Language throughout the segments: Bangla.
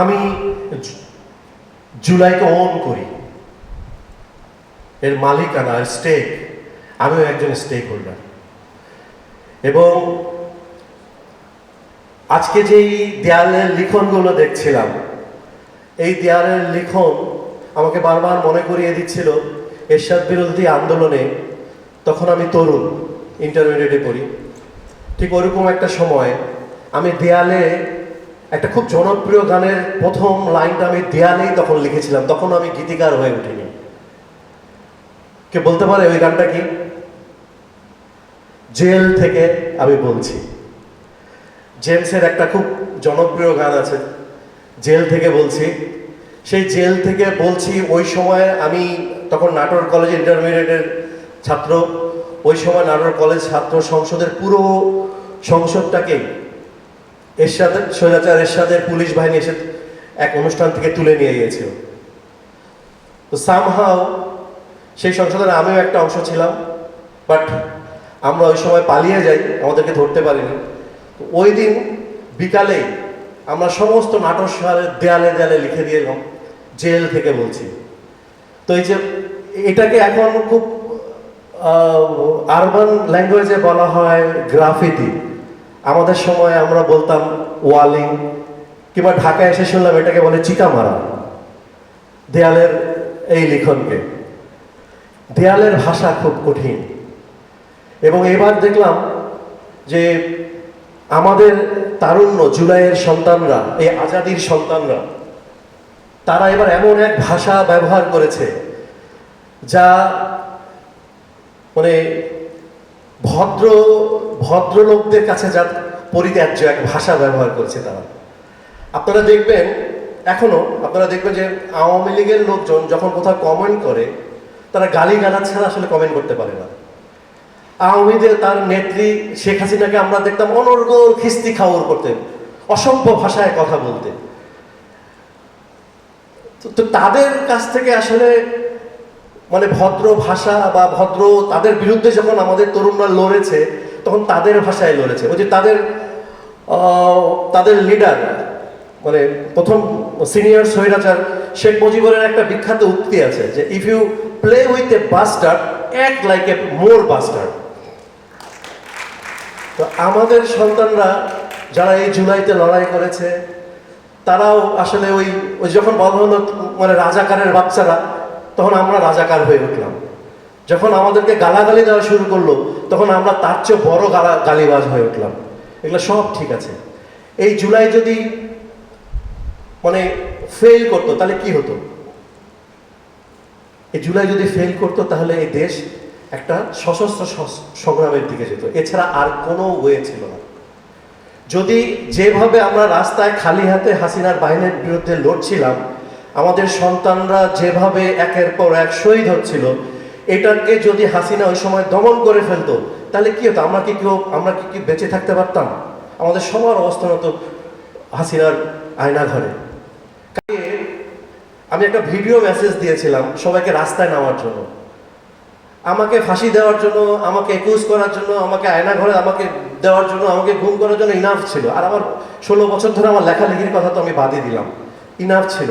আমি জুলাইকে অন করি। এর মালিকানা স্টেক আমিও একজন স্টেক হোল্ডার এবং আজকে যেই দেয়ালের লিখনগুলো দেখছিলাম, এই দেয়ালের লিখন আমাকে বারবার মনে করিয়ে দিচ্ছিল, এরশাদ বিরোধী আন্দোলনে তখন আমি তরুণ ইন্টারমিডিয়েটে পড়ি। ঠিক ওরকম একটা সময় আমি দেয়ালে একটা খুব জনপ্রিয় গানের প্রথম লাইনটা আমি দেয়ালেই তখন লিখেছিলাম, তখন আমি গীতিকার হয়ে উঠিনি। কে বলতে পারে ওই গানটা কি? জেল থেকে আমি বলছি। জেমসের একটা খুব জনপ্রিয় গান আছে, জেল থেকে বলছি। সেই জেল থেকে বলছি, ওই সময় আমি তখন নাটোর কলেজ ইন্টারমিডিয়েটের ছাত্র, ওই সময় নাটোর কলেজ ছাত্র সংসদের পুরো সংসদটাকে এরশাদের, স্বৈরাচার এরশাদের পুলিশ বাহিনী এসে এক অনুষ্ঠান থেকে তুলে নিয়ে গিয়েছিল। তো সামহাও সেই সংসদের আমিও একটা অংশ ছিলাম বাট আমরা ওই সময় পালিয়ে যাই, আমাদেরকে ধরতে পারিনি। ওই দিন বিকালে আমরা সমস্ত নাটক শহরের দেয়ালে দেয়ালে লিখে দিয়ে এলাম, জেল থেকে বলছি। তো এই যে এটাকে এখন খুব আরবান ল্যাঙ্গুয়েজে বলা হয় গ্রাফিতি আমাদের সময় আমরা বলতাম ওয়ালিং কিংবা ঢাকায় এসে শুনলাম এটাকে বলে চিকা মারা দেয়ালের এই লিখনকে। দেয়ালের ভাষা খুব কঠিন। এবং এবার দেখলাম যে আমাদের তারুণ্য জুলাইয়ের সন্তানরা, এই আজাদির সন্তানরা, তারা এবার এমন এক ভাষা ব্যবহার করেছে যা মানে ভদ্র, ভদ্রলোকদের কাছে যা পরিত্যাজ্য, এক ভাষা ব্যবহার করেছে তারা। আপনারা দেখবেন, এখনও আপনারা দেখবেন যে আওয়ামী লীগের লোকজন যখন কোথাও কমেন্ট করে, তারা গালি গালাজ ছাড়া আসলে কমেন্ট করতে পারে না। আওয়ামীদের তার নেত্রী শেখ হাসিনাকে আমরা দেখতাম অনর্গল খিস্তি খাওয়ার করতেন অসভ্য ভাষায় কথা বলতে তো তাদের কাছ থেকে আসলে মানে ভদ্র ভাষা বা ভদ্র তাদের বিরুদ্ধে যখন আমাদের তরুণরা লড়েছে, তখন তাদের ভাষায় লড়েছে। ওই যে তাদের তাদের লিডার মানে প্রথম সিনিয়র সৈরাচার শেখ মুজিবুরের একটা বিখ্যাত উক্তি আছে যে if you play with a buster act like a more buster তো আমাদের সন্তানরা যারা এই জুলাইতে লড়াই করেছে, তারাও আসলে ওই ওই যখন বলা হলো মানে রাজাকারের বাচ্চারা তখন আমরা রাজাকার হয়ে উঠলাম। যখন আমাদেরকে গালাগালি দেওয়া শুরু করল, তখন আমরা তার চেয়ে বড় গালা গালিবাজ হয়ে উঠলাম। এগুলো সব ঠিক আছে। এই জুলাই যদি মানে ফেল করতো, তাহলে কি হতো? এই জুলাই যদি ফেল করতো, তাহলে এই দেশ একটা সশস্ত্র সংগ্রামের দিকে যেত। এছাড়া আর কোনো ওয়ে ছিল না। যদি যেভাবে আমরা রাস্তায় খালি হাতে হাসিনার বাহিনীর বিরুদ্ধে লড়ছিলাম আমাদের সন্তানরা যেভাবে একের পর এক শহীদ হচ্ছিল, এটাকে যদি হাসিনা ওই সময় দমন করে ফেলতো, তাহলে কি হতো? আমরা কি কেউ আমরা কি কি বেঁচে থাকতে পারতাম? আমাদের সবার অবস্থান হতো হাসিনার আয়না ঘরে। আমি একটা ভিডিও মেসেজ দিয়েছিলাম সবাইকে রাস্তায় নামার জন্য। আমাকে ফাঁসি দেওয়ার জন্য, আমাকে একুশ করার জন্য, আমাকে আয়না ঘরে আমাকে দেওয়ার জন্য, আমাকে গুম করার জন্য ইনাফ ছিল। আর আমার ষোলো বছর ধরে আমার লেখালেখির কথা তো আমি বাদই দিলাম। ইনাফ ছিল।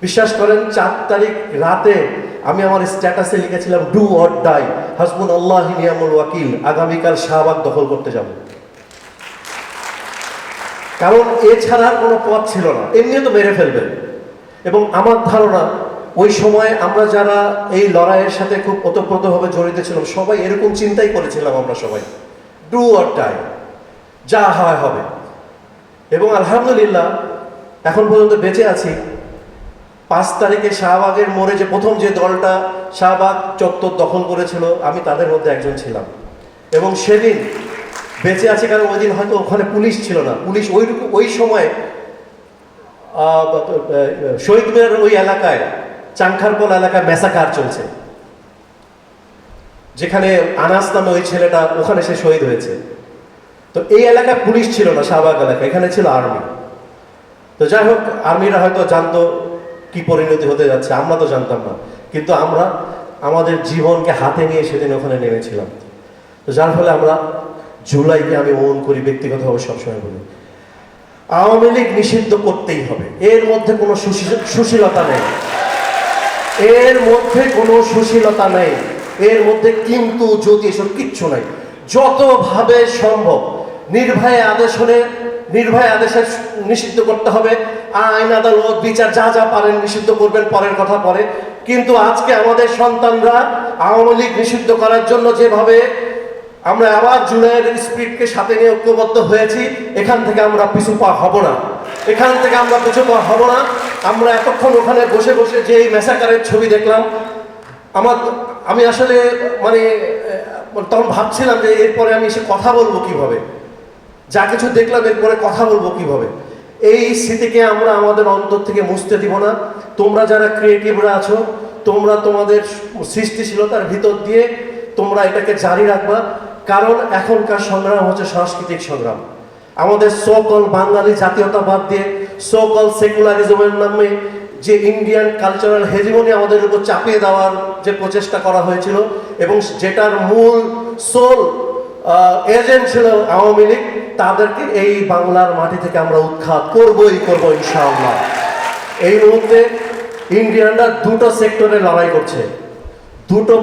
বিশ্বাস করেন, চার তারিখ রাতে আমি আমার স্ট্যাটাসে লিখেছিলাম ডু অর ডাই হাসবুন আল্লাহ নিয়ামুল ওয়াকিল, আগামীকাল শাহবাগ দখল করতে যাব। কারণ এছাড়া কোনো পথ ছিল না। এমনিও তো মেরে ফেলবে। এবং আমার ধারণা, ওই সময় আমরা যারা এই লড়াইয়ের সাথে খুব ওতপ্রোতভাবে জড়িত ছিলাম, সবাই এরকম চিন্তাই করেছিলাম আমরা সবাই। ডু অর ডাই যা হয় হবে। এবং আলহামদুলিল্লাহ, এখন পর্যন্ত বেঁচে আছি। পাঁচ তারিখে শাহবাগের মোড়ে যে প্রথম যে দলটা শাহবাগ চত্বর দখল করেছিল, আমি তাদের মধ্যে একজন ছিলাম। এবং সেদিন বেঁচে আছে কারণ ওই দিন হয়তো ওখানে পুলিশ ছিল না। পুলিশ ওই ওই সময় শহীদ মিনার ওই এলাকায়, চাংখারপল এলাকায় মেসাকার চলছে। যেখানে আনাস নামে ওই ছেলেটা, ওখানে সে শহীদ হয়েছে। তো এই এলাকায় পুলিশ ছিল না, শাহবাগ এলাকা এখানে ছিল আর্মি। তো যাই হোক, আর্মিরা হয়তো জানতো কি পরিণতি হতে যাচ্ছে আমরা তো জানতাম না। কিন্তু আমরা আমাদের জীবনকে হাতে নিয়ে সেদিন ওখানে নেমেছিলাম। তো যার ফলে আমরা জুলাইকে আমি মন করি ব্যক্তিগতভাবে সবসময় বলি। আওয়ামী লীগ নিষিদ্ধ করতেই হবে। এর মধ্যে কোনো সুশী- সুশীলতা নেই। এর মধ্যে কোনো সুশীলতা নেই। এর মধ্যে কিন্তু যদি এসব কিচ্ছু নাই। যতভাবে সম্ভব নির্ভয়ে আদেশ হলে নির্ভয় আদেশে নিষিদ্ধ করতে হবে। আইন, আদালত, বিচার যা যা পারেন নিষিদ্ধ করবেন পরের কথা পরে। কিন্তু আজকে আমাদের সন্তানরা আওয়ামী লীগ নিষিদ্ধ করার জন্য যেভাবে আমরা আবার জুলাইয়ের স্পিডকে সাথে নিয়ে ঐক্যবদ্ধ হয়েছি, এখান থেকে আমরা পিছু পা হব না। এখান থেকে আমরা পিছু পা হব না। আমরা এতক্ষণ ওখানে বসে বসে যে এই মেসাকারের ছবি দেখলাম, আমার আমি আসলে মানে তখন ভাবছিলাম যে এরপরে আমি এসে কথা বলব কীভাবে? যা কিছু দেখলাম, এরপরে কথা বলব কীভাবে? এই স্মৃতিকে আমরা আমাদের অন্তর থেকে মুছতে দিব না। তোমরা যারা ক্রিয়েটিভরা আছো, তোমরা তোমাদের সৃষ্টিশীলতার ভিতর দিয়ে তোমরা এটাকে জারি রাখবা। কারণ এখনকার সংগ্রাম হচ্ছে সাংস্কৃতিক সংগ্রাম। আমাদের সকল বাঙালি জাতীয়তাবাদ দিয়ে সকল সেকুলারিজমের নামে যে ইন্ডিয়ান কালচারাল হেজিমনি আমাদের উপর চাপিয়ে দেওয়ার যে প্রচেষ্টা করা হয়েছিল এবং যেটার মূল সোল এজেন্ট ছিল আওয়ামী লীগ তাদেরকে এই বাংলার মাটি থেকে আমরা উৎখাত করবই, করব ইনশাআল্লাহ। এই মুহূর্তে ইন্ডিয়ানরা দুটো সেক্টরে লড়াই করছে। দুটো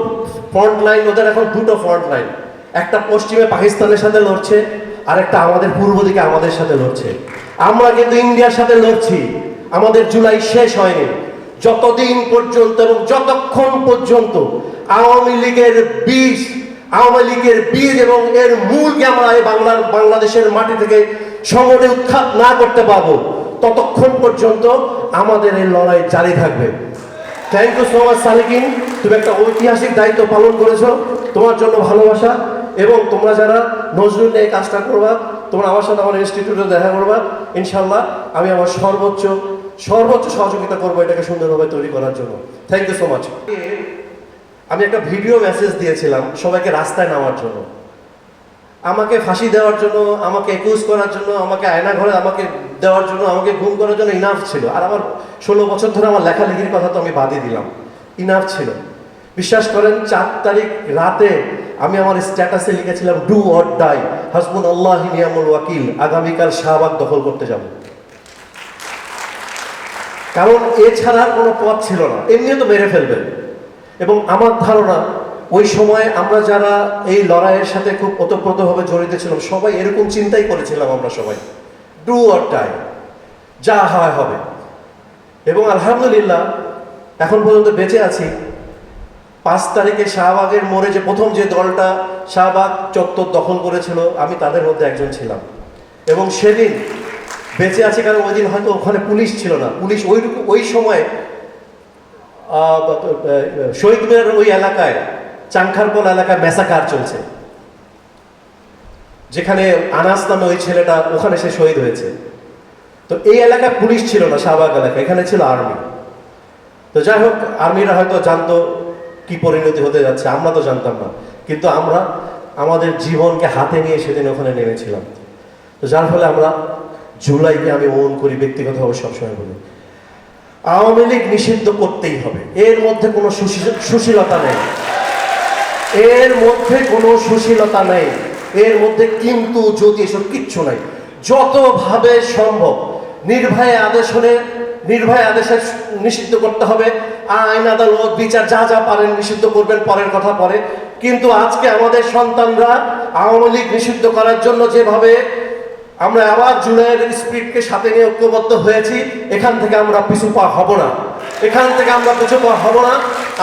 ফ্রন্ট লাইন, ওদের এখন দুটো ফ্রন্ট লাইন। একটা পশ্চিমে পাকিস্তানের সাথে লড়ছে, আর একটা আমাদের পূর্ব দিকে আমাদের সাথে লড়ছে। আমরা কিন্তু ইন্ডিয়ার সাথে লড়ছি। আমাদের জুলাই শেষ হয়নি। যতদিন পর্যন্ত এবং যতক্ষণ পর্যন্ত আওয়ামী লীগের বীজ আওয়ামী লীগের বীজ এবং এর মূলকে আমরা বাংলার, বাংলাদেশের মাটি থেকে সংগঠে উৎখাত না করতে পারব। ততক্ষণ পর্যন্ত আমাদের এই লড়াই জারি থাকবে। Thank you so much Salikin তুমি একটা ঐতিহাসিক দায়িত্ব পালন করেছ। তোমার জন্য ভালোবাসা এবং তোমরা যারা নজরুল নিয়ে কাজটা করবা, তোমরা আমার সাথে আমার ইনস্টিটিউটে দেখা করবা। ইনশাল্লাহ আমি আমার সর্বোচ্চ সর্বোচ্চ সহযোগিতা করব এটাকে সুন্দরভাবে তৈরি করার জন্য। থ্যাংক ইউ সো মাচ আমি একটা ভিডিও মেসেজ দিয়েছিলাম সবাইকে রাস্তায় নামার জন্য। আমাকে ফাঁসি দেওয়ার জন্য, আমাকে একুজ করার জন্য, আমাকে আয়না ঘরে আমাকে দেওয়ার জন্য, আমাকে গুম করার জন্য ইনাফ ছিল। আর আমার ষোলো বছর ধরে আমার লেখালেখির কথা তো আমি বাদই দিলাম। ইনাফ ছিল। বিশ্বাস করেন, চার তারিখ রাতে আমি আমার স্ট্যাটাসে লিখেছিলাম ডু অর ডাই হাসবুন আল্লাহ নিয়ামুল ওয়াকিল আগামীকাল শাহবাগ দখল করতে যাব। কারণ এছাড়া কোনো পথ ছিল না। এমনিও তো মেরে ফেলবে। এবং আমার ধারণা, ওই সময় আমরা যারা এই লড়াইয়ের সাথে খুব ওতপ্রোতভাবে জড়িত ছিলাম, সবাই এরকম চিন্তাই করেছিলাম আমরা সবাই। ডু অর ডাই যা হয় হবে। এবং আলহামদুলিল্লাহ, এখন পর্যন্ত বেঁচে আছি। পাঁচ তারিখে শাহবাগের মোড়ে যে প্রথম যে দলটা শাহবাগ চত্বর দখল করেছিল, আমি তাদের মধ্যে একজন ছিলাম। এবং সেদিন বেঁচে আছি কারণ ওই দিন হয়তো ওখানে পুলিশ ছিল না। পুলিশ ওই ওই সময় শহীদ মিনার ওই এলাকায়, চাংখারপল এলাকায় মেসাকার চলছে। যেখানে আনাস নামে ওই ছেলেটা, ওখানে সে শহীদ হয়েছে। তো এই এলাকায় পুলিশ ছিল না, শাহবাগ এলাকা এখানে ছিল আর্মি। তো যাই হোক, আর্মিরা হয়তো জানতো কি পরিণতি হতে যাচ্ছে, আমরা তো জানতাম না। কিন্তু আমরা আমাদের জীবনকে হাতে নিয়ে সেদিন ওখানে নেমেছিলাম। তো যার ফলে আমরা জুলাইকে আমি মন করি, ব্যক্তিগতভাবে সবসময় বলি। আওয়ামী লীগ নিষিদ্ধ করতেই হবে। এর মধ্যে কোনো সুশী- সুশীলতা নেই। এর মধ্যে কোনো সুশীলতা নেই। এর মধ্যে কিন্তু যদি এসব কিচ্ছু নাই। যতভাবে সম্ভব নির্ভয়ে আদেশ হলে, নির্ভয় আদেশে নিষিদ্ধ করতে হবে। আইন, আদালত, বিচার যা যা পারেন নিষিদ্ধ করবেন পরের কথা পরে। কিন্তু আজকে আমাদের সন্তানরা আওয়ামী লীগ নিষিদ্ধ করার জন্য যেভাবে আমরা আবার জুলাইয়ের স্পিডকে সাথে নিয়ে ঐক্যবদ্ধ হয়েছি। এখান থেকে আমরা পিছু পা হব না। এখান থেকে আমরা পিছু পা হব না।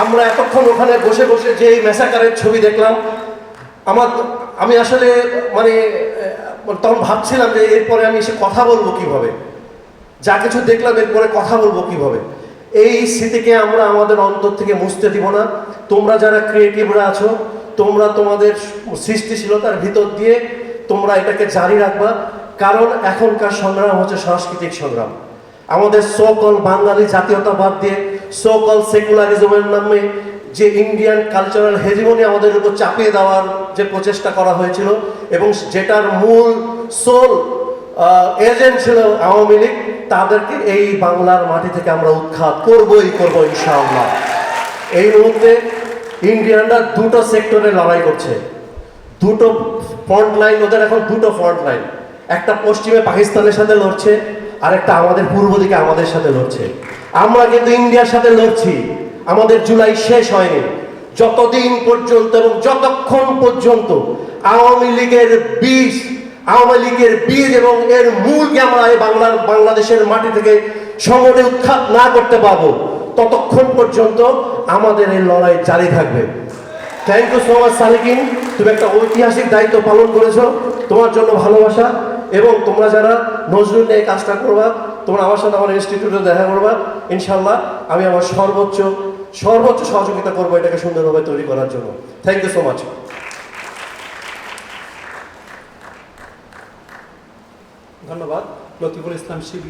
আমরা এতক্ষণ ওখানে বসে বসে যে মেসাকারের ছবি দেখলাম, আমার আমি আসলে মানে তখন ভাবছিলাম যে এরপরে আমি এসে কথা বলব কীভাবে? যা কিছু দেখলাম, এরপরে কথা বলব কীভাবে? এই স্মৃতিকে আমরা আমাদের অন্তর থেকে মুছতে দিব না। তোমরা যারা ক্রিয়েটিভরা আছো, তোমরা তোমাদের সৃষ্টিশীলতার ভিতর দিয়ে তোমরা এটাকে জারি রাখবা, কারণ এখনকার সংগ্রাম হচ্ছে সাংস্কৃতিক সংগ্রাম। আমাদের সকল বাঙালি জাতীয়তাবাদ দিয়ে সকল সেকুলারিজমের নামে যে ইন্ডিয়ান কালচারাল হেজিমনি আমাদের উপর চাপিয়ে দেওয়ার যে প্রচেষ্টা করা হয়েছিল এবং যেটার মূল সোল এজেন্ট ছিল আওয়ামী লীগ, তাদেরকে এই বাংলার মাটি থেকে আমরা উৎখাত করবই করব ইনশাআল্লাহ। এই মুহূর্তে ইন্ডিয়ানরা দুটো সেক্টরে লড়াই করছে। দুটো ফ্রন্ট লাইন ওদের এখন দুটো ফ্রন্ট লাইন। একটা পশ্চিমে পাকিস্তানের সাথে লড়ছে আর একটা আমাদের পূর্ব দিকে আমাদের সাথে লড়ছে। আমরা কিন্তু ইন্ডিয়ার সাথে লড়ছি। আমাদের জুলাই শেষ হয়নি। যতদিন পর্যন্ত এবং যতক্ষণ পর্যন্ত আওয়ামী লীগের বীজ, আওয়ামী লীগের বীজ এবং এর মূলকে আমরা বাংলার বাংলাদেশের মাটি থেকে সংগঠনে উৎখাত না করতে পারব, ততক্ষণ পর্যন্ত আমাদের এই লড়াই জারি থাকবে। Thank you so much Salikin তুমি একটা ঐতিহাসিক দায়িত্ব পালন করেছ। তোমার জন্য ভালোবাসা এবং তোমরা যারা নজরুল নিয়ে কাজটা করবা, তোমরা আমার সাথে আমার ইনস্টিটিউটে দেখা করবা। ইনশাল্লাহ আমি আমার সর্বোচ্চ সর্বোচ্চ সহযোগিতা করব এটাকে সুন্দরভাবে তৈরি করার জন্য। থ্যাংক ইউ সো মাচ ধন্যবাদ। লতিফুল ইসলাম শিবলি